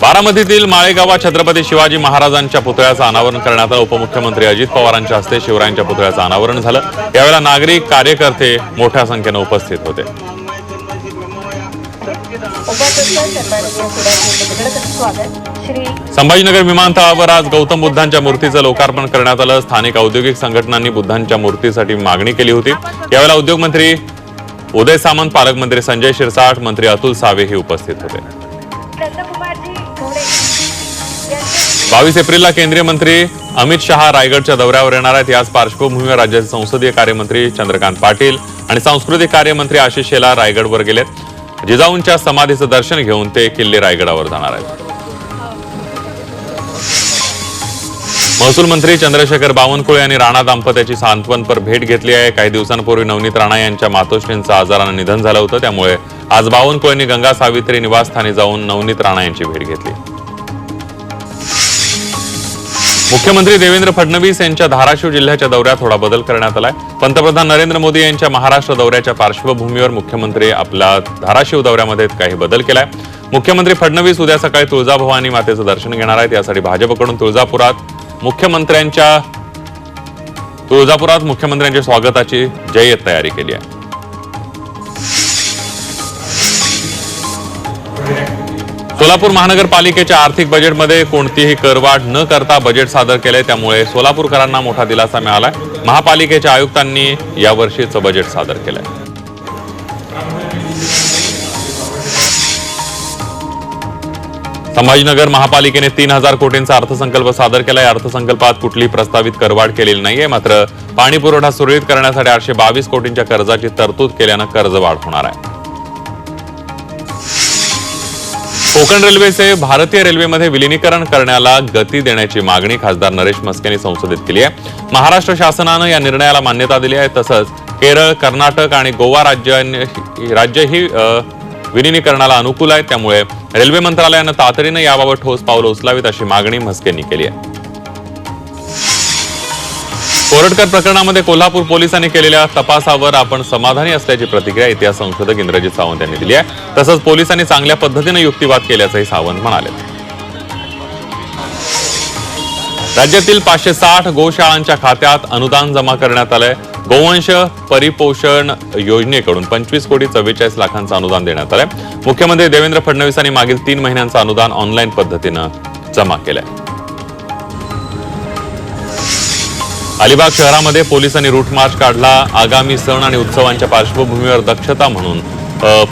बारामतीतील माळेगावात छत्रपती शिवाजी महाराजांच्या पुतळ्याचं अनावरण करण्यात आलं. उपमुख्यमंत्री अजित पवारांच्या हस्ते शिवरायांच्या पुतळ्याचं अनावरण झालं. यावेळेला नागरिक कार्यकर्ते मोठ्या संख्येनं उपस्थित होते. संभाजीनगर विमानतळावर आज गौतम बुद्धांच्या मूर्तीचं लोकार्पण करण्यात आलं. स्थानिक औद्योगिक संघटनांनी बुद्धांच्या मूर्तीसाठी मागणी केली होती. यावेळेला उद्योगमंत्री उदय सामंत पालकमंत्री संजय शिरसाट मंत्री अतुल सावे हे उपस्थित होते. बावीस एप्रिलला केंद्रीय मंत्री अमित शहा रायगडच्या दौऱ्यावर येणार आहेत. याच पार्श्वभूमीवर राज्याचे संसदीय कार्यमंत्री चंद्रकांत पाटील आणि सांस्कृतिक कार्यमंत्री आशिष शेलार रायगडवर गेलेत. जिजाऊंच्या समाधीचं दर्शन घेऊन ते किल्ले रायगडावर जाणार आहेत. महसूल मंत्री चंद्रशेखर बावनकुळे यांनी राणा दाम्पत्याची सांत्वनपर भेट घेतली आहे. काही दिवसांपूर्वी नवनीत राणा यांच्या मातोश्रींचं आजारानं निधन झालं होतं. त्यामुळे आज बावनकुळेंनी गंगा सावित्री निवासस्थानी जाऊन नवनीत राणा यांची भेट घेतली. मुख्यमंत्री देवेंद्र फडणवीस यांच्या धाराशिव जिल्ह्याच्या दौऱ्यात थोडा बदल करण्यात आलाय. पंतप्रधान नरेंद्र मोदी यांच्या महाराष्ट्र दौऱ्याच्या पार्श्वभूमीवर मुख्यमंत्री आपल्या धाराशिव दौऱ्यामध्ये काही बदल केलाय. मुख्यमंत्री फडणवीस उद्या सकाळी तुळजाभवानी मातेचं दर्शन घेणार आहेत. यासाठी भाजपकडून तुळजापुरात मुख्यमंत्र्यांच्या तुळजापुरात मुख्यमंत्र्यांच्या स्वागताची जय्यत तयारी केली आहे. सोलापूर महानगरपालिकेच्या आर्थिक बजेटमध्ये कोणतीही करवाढ न करता बजेट सादर केलंय. त्यामुळे सोलापूरकरांना मोठा दिलासा मिळालाय. महापालिकेच्या आयुक्तांनी यावर्षीचं बजेट सादर केलंय. संभाजीनगर महापालिकेने तीन हजार कोटींचा अर्थसंकल्प सादर केलाय. अर्थसंकल्पात कुठलीही प्रस्तावित करवाढ केलेली नाहीये. मात्र पाणी पुरवठा सुरळीत करण्यासाठी आठशे बावीस कोटींच्या कर्जाची तरतूद केल्यानं कर्जवाढ होणार आहे. कोकण रेल्वेचे भारतीय रेल्वेमध्ये विलिनीकरण करण्याला गती देण्याची मागणी खासदार नरेश मस्के यांनी संसदेत केली आहे. महाराष्ट्र शासनानं या निर्णयाला मान्यता दिली आहे. तसंच केरळ कर्नाटक आणि गोवा राज्यांनी राज्यही विलिनीकरणाला अनुकूल आहेत त्यामुळे रेल्वे मंत्रालयानं तातडीनं याबाबत ठोस पावलं उचलावीत अशी मागणी म्हस्केंनी केली आहे. कोरटकर प्रकरणामध्ये कोल्हापूर पोलिसांनी केलेल्या तपासावर आपण समाधानी असल्याची प्रतिक्रिया इतिहास संशोधक इंद्रजित सावंत यांनी दिली आहे. तसंच पोलिसांनी चांगल्या पद्धतीने युक्तिवाद केल्याचंही सावंत म्हणाले. राज्यातील पाचशे साठ गोशाळांच्या खात्यात अनुदान जमा करण्यात आलंय. गोवंश परिपोषण योजनेकडून पंचवीस कोटी चव्वेचाळीस लाखांचं अनुदान देण्यात आलंय. मुख्यमंत्री देवेंद्र फडणवीसांनी मागील तीन महिन्यांचं अनुदान ऑनलाईन पद्धतीनं जमा केलंय. अलिबाग शहरामध्ये पोलिसांनी रूट मार्च काढला. आगामी सण आणि उत्सवांच्या पार्श्वभूमीवर दक्षता म्हणून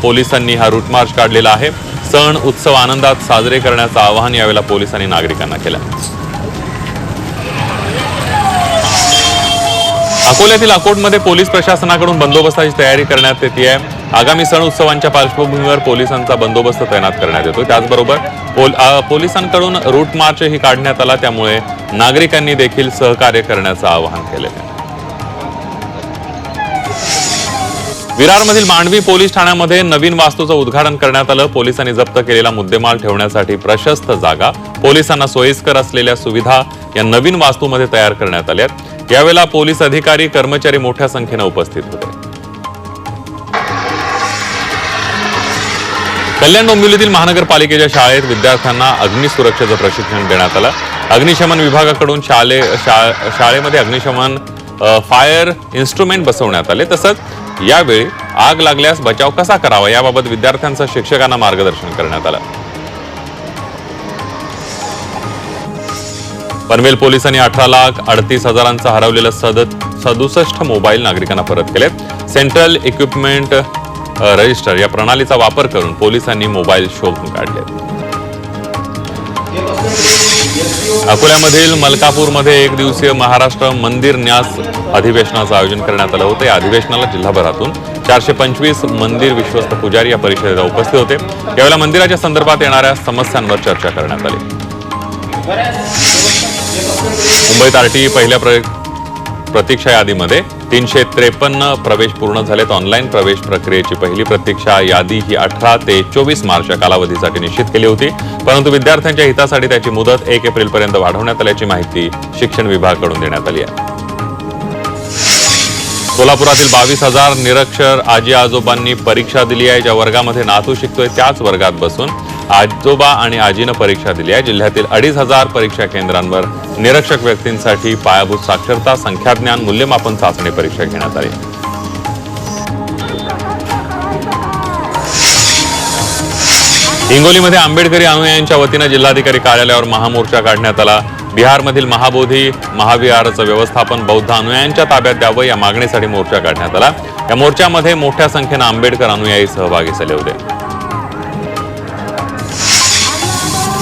पोलिसांनी हा रूट मार्च काढलेला आहे. सण उत्सव आनंदात साजरे करण्याचं आवाहन यावेळेला पोलिसांनी नागरिकांना केलं. अकोल्यातील अकोटमध्ये पोलीस प्रशासनाकडून बंदोबस्ताची तयारी करण्यात येते आहे. आगामी सण उत्सवांच्या पार्श्वभूमीवर पोलिसांचा बंदोबस्त तैनात करण्यात येतो. त्याचबरोबर पोल- पोलिसांकडून रूट मार्चही काढण्यात आला. त्यामुळे नागरिकांनी देखील सहकार्य करण्याचं आवाहन केले विरारमधील मांडवी पोलीस ठाण्यामध्ये नवीन वास्तूचं उद्घाटन करण्यात आलं. पोलिसांनी जप्त केलेला मुद्देमाल ठेवण्यासाठी प्रशस्त जागा. पोलिसांना सोयीस्कर असलेल्या सुविधा या नवीन वास्तूमध्ये तयार करण्यात आल्या. यावेळेला पोलीस अधिकारी कर्मचारी मोठ्या संख्येनं उपस्थित होते. कल्याण डोंबिवलीतील महानगरपालिकेच्या शाळेत विद्यार्थ्यांना अग्निसुरक्षेचं प्रशिक्षण देण्यात आलं. अग्निशमन विभागाकडून शाळे शा- शाळेमध्ये अग्निशमन फायर इन्स्ट्रुमेंट बसवण्यात आले. तसंच यावेळी आग लागल्यास बचाव कसा करावा याबाबत विद्यार्थ्यांचं शिक्षकांना मार्गदर्शन करण्यात आलं. पनवेल पोलिसांनी अठरा लाख अडतीस हजारांचं हरवलेलं सद सदुसष्ट मोबाईल नागरिकांना परत केलेत. सेंट्रल इक्विपमेंट रजिस्टर या प्रणालीचा वापर करून पोलिसांनी मोबाईल शोधून काढले. अकोल्यामधील मलकापूरमध्ये एक दिवसीय महाराष्ट्र मंदिर न्यास अधिवेशनाचं आयोजन करण्यात आलं होतं. या अधिवेशनाला जिल्हाभरातून चारशे पंचवीस मंदिर विश्वस्त पुजारी या परिषदेला उपस्थित होते. यावेळेला मंदिराच्या संदर्भात येणाऱ्या समस्यांवर चर्चा करण्यात आली. मुंबईत आरटीई पहिल्या प्र प्रतीक्षा यादीमध्ये तीनशे त्रेपन्न प्रवेश पूर्ण झालेत. ऑनलाईन प्रवेश प्रक्रियेची पहिली प्रतीक्षा यादी ही अठरा ते चोवीस मार्च या कालावधीसाठी निश्चित केली होती. परंतु विद्यार्थ्यांच्या हितासाठी त्याची मुदत एक एप्रिल पर्यंत वाढवण्यात आल्याची माहिती शिक्षण विभागाकडून देण्यात आली आहे. सोलापुरातील बावीस हजार निरक्षर आजी आजोबांनी परीक्षा दिली आहे. ज्या वर्गामध्ये नातू शिकतोय त्याच वर्गात बसून आजोबा आणि आजीनं परीक्षा दिली आहे. जिल्ह्यातील अडीच हजार परीक्षा केंद्रांवर निरक्षक व्यक्तींसाठी पायाभूत साक्षरता संख्याज्ञान मूल्यमापन चाचणी परीक्षा घेण्यात आली. हिंगोलीमध्ये आंबेडकरी अनुयायांच्या वतीनं जिल्हाधिकारी कार्यालयावर महामोर्चा काढण्यात आला. बिहारमधील महाबोधी महाविहाराचं व्यवस्थापन बौद्ध अनुयायांच्या ताब्यात द्यावं या मागणीसाठी मोर्चा काढण्यात आला. या मोर्चामध्ये मोठ्या संख्येनं आंबेडकर अनुयायी सहभागी झाले होते.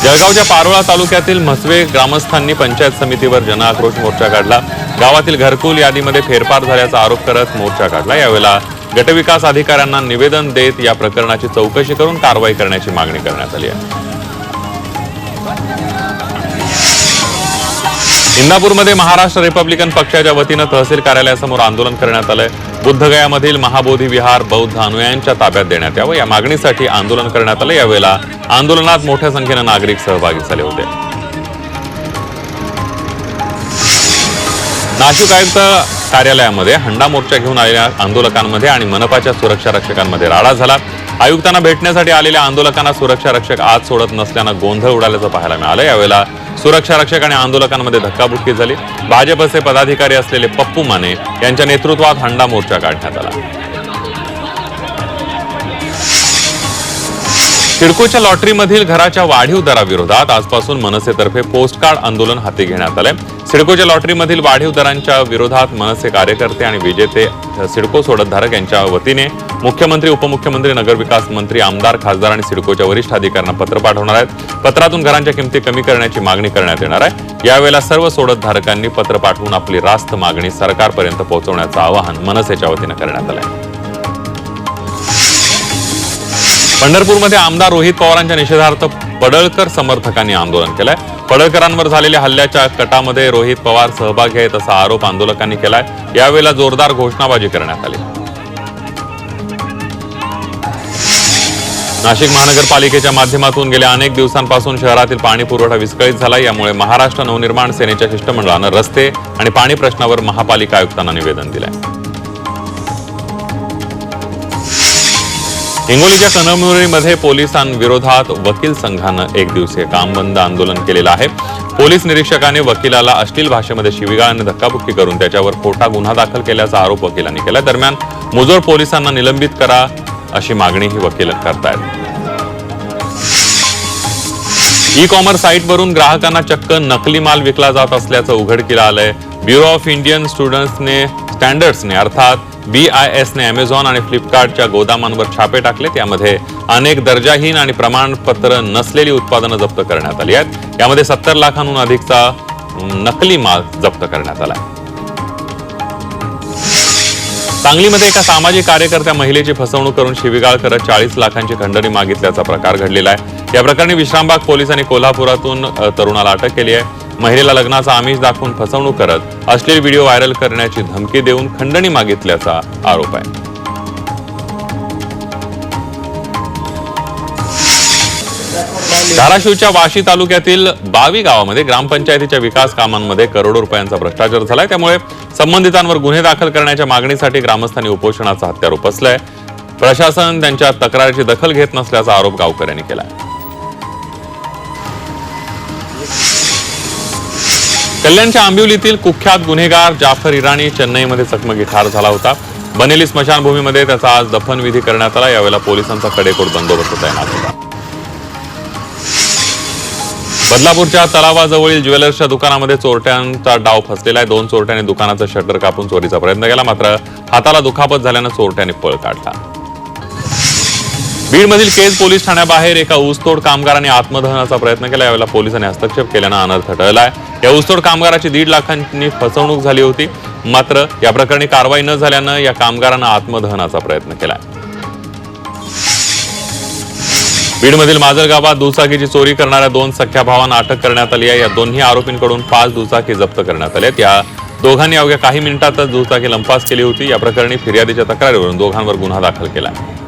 जळगावच्या पारोळा तालुक्यातील म्हसवे ग्रामस्थांनी पंचायत समितीवर जनआक्रोश मोर्चा काढला. गावातील घरकुल यादीमध्ये फेरफार झाल्याचा आरोप करत मोर्चा काढला. यावेळेला गटविकास अधिकाऱ्यांना निवेदन देत या प्रकरणाची चौकशी करून कारवाई करण्याची मागणी करण्यात आली आहे. इंदापूरमध्ये महाराष्ट्र रिपब्लिकन पक्षाच्या वतीनं तहसील कार्यालयासमोर आंदोलन करण्यात आलंय. बुद्धगयामधील महाबोधी विहार बौद्ध अनुयायांच्या ताब्यात देण्यात यावं. या मागणीसाठी आंदोलन करण्यात आलं यावेळेला आंदोलनात मोठ्या संख्येनं नागरिक सहभागी झाले होते. नाशिक आयुक्त कार्यालयामध्ये हंडा मोर्चा घेऊन आलेल्या आंदोलकांमध्ये आणि मनपाच्या सुरक्षा रक्षकांमध्ये राडा झाला. आयुक्तांना भेटण्यासाठी आलेल्या आंदोलकांना सुरक्षा रक्षक आज सोडत नसल्यानं गोंधळ उडाल्याचं पाहायला मिळालं. यावेळेला सुरक्षा रक्षक आणि आंदोलकांमध्ये धक्काबुक्की झाली. भाजपचे पदाधिकारी असलेले पप्पू माने यांच्या नेतृत्वात हंडा मोर्चा काढण्यात आला. सिडकोच्या लॉटरीमधील घराच्या वाढीव दराविरोधात आजपासून मनसेतर्फे पोस्टकार्ड आंदोलन हाती घेण्यात आलंय. सिडकोच्या लॉटरीमधील वाढीव दरांच्या विरोधात मनसे कार्यकर्ते आणि विजेते सिडको सोडतधारक यांच्या वतीने मुख्यमंत्री उपमुख्यमंत्री नगरविकास मंत्री आमदार खासदार आणि सिडकोच्या वरिष्ठ अधिकाऱ्यांना पत्र पाठवणार आहेत. पत्रातून घरांच्या किमती कमी करण्याची मागणी करण्यात येणार आहे. यावेळेला सर्व सोडतधारकांनी पत्र पाठवून आपली रास्त मागणी सरकारपर्यंत पोहोचवण्याचं आवाहन मनसेच्या वतीनं करण्यात आलं आहे पंढरपूरमध्ये आमदार रोहित पवारांच्या निषेधार्थ पडळकर समर्थकांनी आंदोलन केलंय. पडळकरांवर झालेल्या हल्ल्याच्या कटामध्ये रोहित पवार सहभागी आहेत असा आरोप आंदोलकांनी केलाय. यावेळेला जोरदार घोषणाबाजी करण्यात आली. नाशिक महानगरपालिकेच्या माध्यमातून गेल्या अनेक दिवसांपासून शहरातील पाणी पुरवठा विस्कळीत झाला यामुळे महाराष्ट्र नवनिर्माण सेनेच्या शिष्टमंडळानं रस्ते आणि पाणी प्रश्नावर महापालिका आयुक्तांना निवेदन दिलंय. हिंगोलीच्या कनमनुरीमध्ये पोलिसांविरोधात वकील संघानं एक दिवसीय काम बंद आंदोलन केलेलं आहे. पोलीस निरीक्षकाने वकिलाला अश्लील भाषेमध्ये शिवीगाळाने आणि धक्काबुक्की करून त्याच्यावर खोटा गुन्हा दाखल केल्याचा आरोप वकिलांनी केला. दरम्यान मुजोर पोलिसांना निलंबित करा अशी मागणीही वकील करतायत. ई कॉमर्स साईटवरून ग्राहकांना चक्क नकली माल विकला जात असल्याचं उघडकीला आलंय. ब्युरो ऑफ इंडियन स्टुडंट्सने स्टँडर्ड्सने अर्थात बी आय एसने अमेझॉन आणि फ्लिपकार्टच्या गोदामांवर छापे टाकले. त्यामध्ये अनेक दर्जाहीन आणि प्रमाणपत्र नसलेली उत्पादनं जप्त करण्यात आली आहेत. यामध्ये सत्तर लाखांहून अधिकचा नकली माल जप्त करण्यात आला सांगलीमध्ये एका सामाजिक कार्यकर्त्या महिलेची फसवणूक करून शिवीगाळ करत चाळीस लाखांची खंडणी मागितल्याचा प्रकार घडलेला आहे. या प्रकरणी विश्रामबाग पोलिसांनी कोल्हापुरातून तरुणाला अटक केली आहे. महिलेला लग्नाचा आमिष दाखवून फसवणूक करत अश्लील व्हिडिओ व्हायरल करण्याची धमकी देऊन खंडणी मागितल्याचा आरोप आहे. धाराशिवच्या वाशी तालुक्यातील बावी गावामध्ये ग्रामपंचायतीच्या विकास कामांमध्ये करोडो रुपयांचा भ्रष्टाचार झालाय. त्यामुळे संबंधितांवर गुन्हे दाखल करण्याच्या मागणीसाठी ग्रामस्थांनी उपोषणाचा हत्यार उपसलाय प्रशासन त्यांच्या तक्रारीची दखल घेत नसल्याचा आरोप गावकऱ्यांनी केला कल्याणच्या आंबिवलीतील कुख्यात गुन्हेगार जाफर इराणी चेन्नईमध्ये चकमकी ठार झाला होता. बनेली स्मशानभूमीमध्ये त्याचा आज दफनविधी करण्यात आला. यावेळेला पोलिसांचा कडेकोट बंदोबस्त तैनात होता. बदलापूरच्या तलावाजवळील ज्वेलर्सच्या दुकानामध्ये चोरट्यांचा डाव फसलेला आहे. दोन चोरट्यांनी दुकानाचं शटर कापून चोरीचा प्रयत्न केला मात्र हाताला दुखापत झाल्यानं चोरट्याने पळ काढला. बीडमधील केज पोलीस ठाण्याबाहेर एका ऊसतोड कामगाराने आत्मदहनाचा प्रयत्न केला. यावेळेला पोलिसांनी हस्तक्षेप केल्यानं अनर्थ टळलाय. या ऊसतोड कामगाराची दीड लाखांनी फसवणूक झाली होती. मात्र या प्रकरणी कारवाई न झाल्यानं या कामगारानं आत्मदहनाचा प्रयत्न केलाय. बीडमधील माजर गावात दुचाकीची चोरी करणाऱ्या दोन सख्या भावांना अटक करण्यात आली आहे. या दोन्ही आरोपींकडून पाच दुचाकी जप्त करण्यात आल्या या दोघांनी अवघ्या काही मिनिटातच दुचाकी लंपास केली होती. या प्रकरणी फिर्यादीच्या तक्रारीवरून दोघांवर गुन्हा दाखल केला आहे